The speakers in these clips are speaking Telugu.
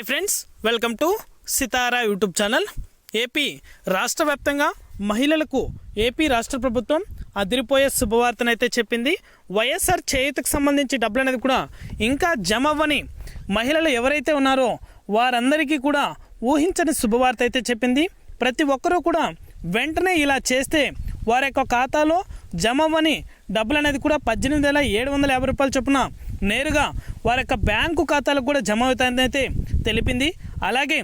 Hi friends welcome to Sitara YouTube channel AP రాష్ట్ర వ్యాప్తంగా మహిళలకు ఏపీ రాష్ట్ర ప్రభుత్వం అదిరిపోయే శుభవార్తనైతే చెప్పింది. వైఎస్ఆర్ చేయుతకు సంబంధించి డబ్బులు అనేది కూడా ఇంకా జమ అవ్వని మహిళలు ఎవరైతే ఉన్నారో వారందరికీ కూడా ఊహించని శుభవార్త అయితే చెప్పింది. ప్రతి ఒక్కరూ కూడా వెంటనే ఇలా చేస్తే వారి యొక్క ఖాతాలో జమ అవ్వని డబ్బులు అనేది కూడా పద్దెనిమిది వేల ఏడు వందల యాభై రూపాయల చొప్పున నేరుగా వారి యొక్క బ్యాంకు ఖాతాలకు కూడా జమ అవుతాయని అయితే తెలిపింది. అలాగే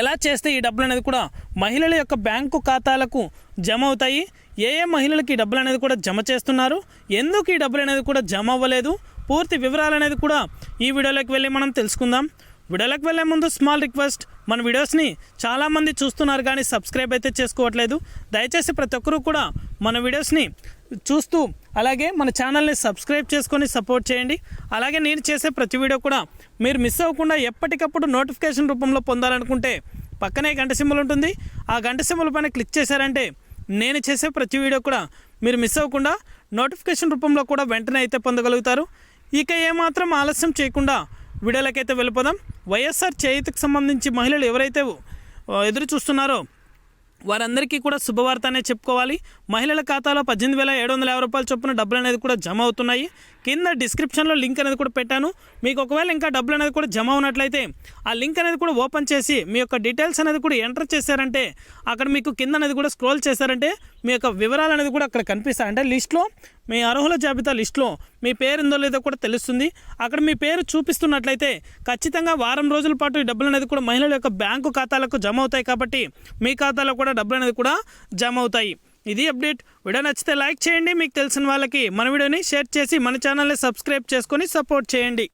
ఎలా చేస్తే ఈ డబ్బులు అనేది కూడా మహిళల యొక్క బ్యాంకు ఖాతాలకు జమ అవుతాయి? ఏ ఏ మహిళలకి ఈ డబ్బులు అనేది కూడా జమ చేస్తున్నారు? ఎందుకు ఈ డబ్బులు అనేది కూడా జమ అవ్వలేదు? పూర్తి వివరాలు అనేది కూడా ఈ వీడియోలోకి వెళ్ళి మనం తెలుసుకుందాం. వీడియోలోకి వెళ్ళే ముందు స్మాల్ రిక్వెస్ట్ మన వీడియోస్ని చాలామంది చూస్తున్నారు కానీ సబ్స్క్రైబ్ అయితే చేసుకోవట్లేదు. దయచేసి ప్రతి ఒక్కరూ కూడా మన వీడియోస్ని చూస్తూ అలాగే మన ఛానల్ని సబ్స్క్రైబ్ చేసుకొని సపోర్ట్ చేయండి. అలాగే నేను చేసే ప్రతి వీడియో కూడా మీరు మిస్ అవ్వకుండా ఎప్పటికప్పుడు నోటిఫికేషన్ రూపంలో పొందాలనుకుంటే పక్కనే గంట సింబల్ ఉంటుంది. ఆ గంట సింబల్ పైన క్లిక్ చేశారంటే నేను చేసే ప్రతి వీడియో కూడా మీరు మిస్ అవ్వకుండా నోటిఫికేషన్ రూపంలో కూడా వెంటనే అయితే పొందగలుగుతారు. ఇక ఏమాత్రం ఆలస్యం చేయకుండా వీడియోలకైతే వెళ్ళిపోదాం. వైఎస్ఆర్ చేతికి సంబంధించి మహిళలు ఎవరైతే ఎదురు చూస్తున్నారో వారందరికీ కూడా శుభవార్త అనేది చెప్పుకోవాలి. మహిళల ఖాతాలో పద్దెనిమిది వేల ఏడు వందల యాభై రూపాయల చొప్పున డబ్బులు అనేది కూడా జమ అవుతున్నాయి. కింద డిస్క్రిప్షన్లో లింక్ అనేది కూడా పెట్టాను. మీకు ఒకవేళ ఇంకా డబ్బులు అనేది కూడా జమ ఉన్నట్లయితే ఆ లింక్ అనేది కూడా ఓపెన్ చేసి మీ యొక్క డీటెయిల్స్ అనేది కూడా ఎంటర్ చేశారంటే అక్కడ మీకు కింద అనేది కూడా స్క్రోల్ చేశారంటే మీ యొక్క వివరాలు అనేది కూడా అక్కడ కనిపిస్తాయి. అంటే లిస్ట్లో మీ అర్హుల జాబితా లిస్ట్లో మీ పేరు ఉందో లేదో కూడా తెలుస్తుంది. అక్కడ మీ పేరు చూపిస్తున్నట్లయితే ఖచ్చితంగా వారం రోజుల పాటు ఈ డబ్బులు అనేది కూడా మహిళల యొక్క బ్యాంకు ఖాతాలకు జమ అవుతాయి కాబట్టి మీ ఖాతాలో కూడా డబ్బులు అనేది కూడా జమ అవుతాయి. ఇది అప్డేట్. వీడియో నచ్చితే లైక్ చేయండి. మీకు తెలిసిన వాళ్ళకి మన వీడియోని షేర్ చేసి మన ఛానల్ని సబ్స్క్రైబ్ చేసుకొని సపోర్ట్ చేయండి.